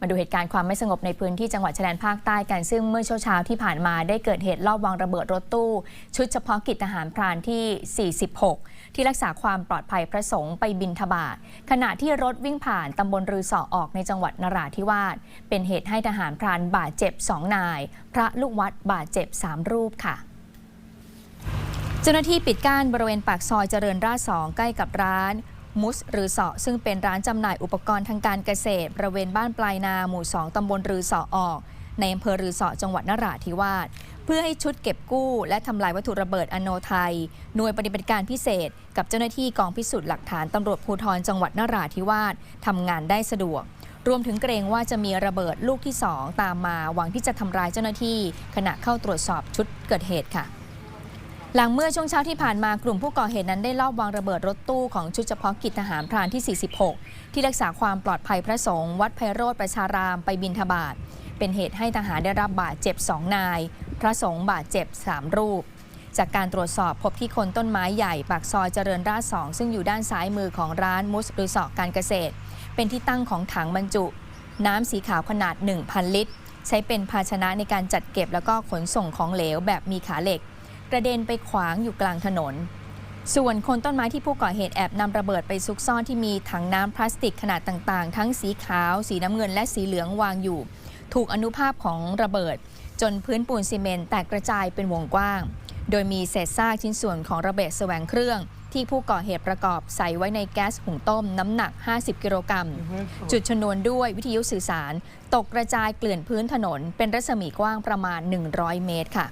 มาดูเหตุการณ์ความไม่สงบในพื้นที่จังหวัดชายแดนภาคใต้กัน ซึ่งเมื่อเช้าเช้าๆที่ผ่านมาได้เกิดเหตุลอบวางระเบิดรถตู้ ชุดเฉพาะกิจทหารพรานที่ 46 ที่รักษาความปลอดภัยพระสงฆ์ไปบินทบาทขณะที่รถวิ่งผ่านตำบลรือสอออกในจังหวัดนราธิวาสเป็นเหตุให้ทหารพรานบาดเจ็บ 2 นาย พระลูกวัดบาดเจ็บ 3 รูปค่ะเจ้าหน้าที่ปิดกั้นบริเวณปากซอยเจริญราษฎร์2ใกล้กับร้าน มุสรือเสอซึ่งเป็นร้านจำหน่ายอุปกรณ์ทางการเกษตรบริเวณบ้านปลายนาหมู่ 2 ตำบลรือเสอออก ในอำเภอรือเสอจังหวัดนราธิวาสเพื่อให้ชุดเก็บกู้และทำลายวัตถุระเบิดอโนไทย หน่วยปฏิบัติการพิเศษ กับเจ้าหน้าที่กองพิสูจน์หลักฐานตำรวจภูธรจังหวัดนราธิวาสทำงานได้สะดวก รวมถึงเกรงว่าจะมีระเบิดลูกที่2ตามมาหวังที่จะทำร้ายเจ้าหน้าที่ ขณะเข้าตรวจสอบชุดเกิดเหตุค่ะ หลังเมื่อช่วงเช้าที่ผ่านมากลุ่มผู้ก่อเหตุนั้นได้ลอบวางระเบิดรถตู้ของชุดเฉพาะกิจทหารพรานที่ 46 ที่รักษาความปลอดภัยพระสงฆ์วัดไพโรธประชารามไปบินทบาท เป็นเหตุให้ทหารได้รับบาดเจ็บ 2 นาย พระสงฆ์บาดเจ็บ 3 รูป จากการตรวจสอบพบที่คนต้นไม้ใหญ่ ปากซอยเจริญราษฎร์2ซึ่งอยู่ด้านซ้ายมือของร้านมุสหรือสอกการเกษตร เป็นที่ตั้งของถังบรรจุ น้ำสีขาวขนาด 1,000 ลิตร ใช้เป็นภาชนะในการจัดเก็บแล้วก็ขนส่งของเหลวแบบมีขาเหล็ก กระเด็นไปขวางอยู่กลางถนน ส่วนคนต้นไม้ที่ผู้ก่อเหตุแอบนำระเบิดไปซุกซ่อนที่มีถังน้ำพลาสติกขนาดต่างๆ ทั้งสีขาว สีน้ำเงินและสีเหลืองวางอยู่ ถูกอนุภาพของระเบิด จนพื้นปูนซีเมนต์แตกกระจายเป็นวงกว้าง โดยมีเศษซากชิ้นส่วนของระเบิดแสวงเครื่องที่ผู้ก่อเหตุประกอบใส่ไว้ในแก๊สหุงต้มน้ำหนัก 50 กิโลกรัม จุดชนวนด้วยวิทยุสื่อสาร ตกกระจายเกลื่อนพื้นถนน เป็นรัศมีกว้างประมาณ 100 เมตรค่ะ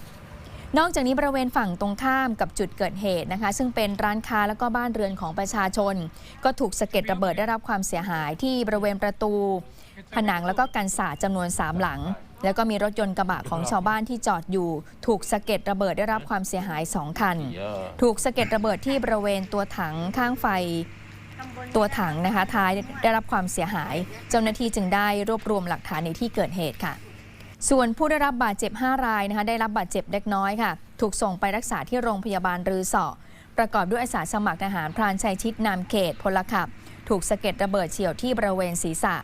นอกจากนี้บริเวณฝั่งตรงข้ามกับจุดเกิดเหตุนะคะ ซึ่งเป็นร้านค้าและก็บ้านเรือนของประชาชน ก็ถูกสะเก็ดระเบิดได้รับความเสียหายที่บริเวณประตู ผนังแล้วก็กันศาสจำนวน 3 หลัง แล้วก็มีรถยนต์กระบะของชาวบ้านที่จอดอยู่ ถูกสะเก็ดระเบิดได้รับความเสียหาย 2 คัน ถูกสะเก็ดระเบิดที่บริเวณตัวถังข้างไฟตัวถังนะคะท้ายได้รับความเสียหาย เจ้าหน้าที่จึงได้รวบรวมหลักฐานในที่เกิดเหตุค่ะ ส่วนผู้ได้รับบาดเจ็บ 5 รายนะคะได้รับบาดเจ็บเล็กน้อยค่ะ ถูกส่งไปรักษาที่โรงพยาบาลรือสอประกอบด้วยอาสาสมัครทหารพรานชัยชิดนามเขตพลขับ ถูกสะเก็ดระเบิดเฉียวที่บริเวณศีรษะ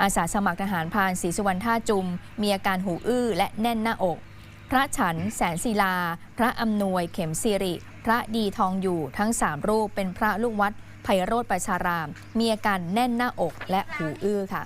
อาสาสมัครทหารพรานศรีสุวรรณท่าจุม มีอาการหูอื้อและแน่นหน้าอก พระฉัน แสนศิลา พระอำนวยเข็มสิริ พระดีทองอยู่ทั้ง 3 รูปเป็นพระลูกวัดไพโรธประชาราม มีอาการแน่นหน้าอกและหูอื้อค่ะ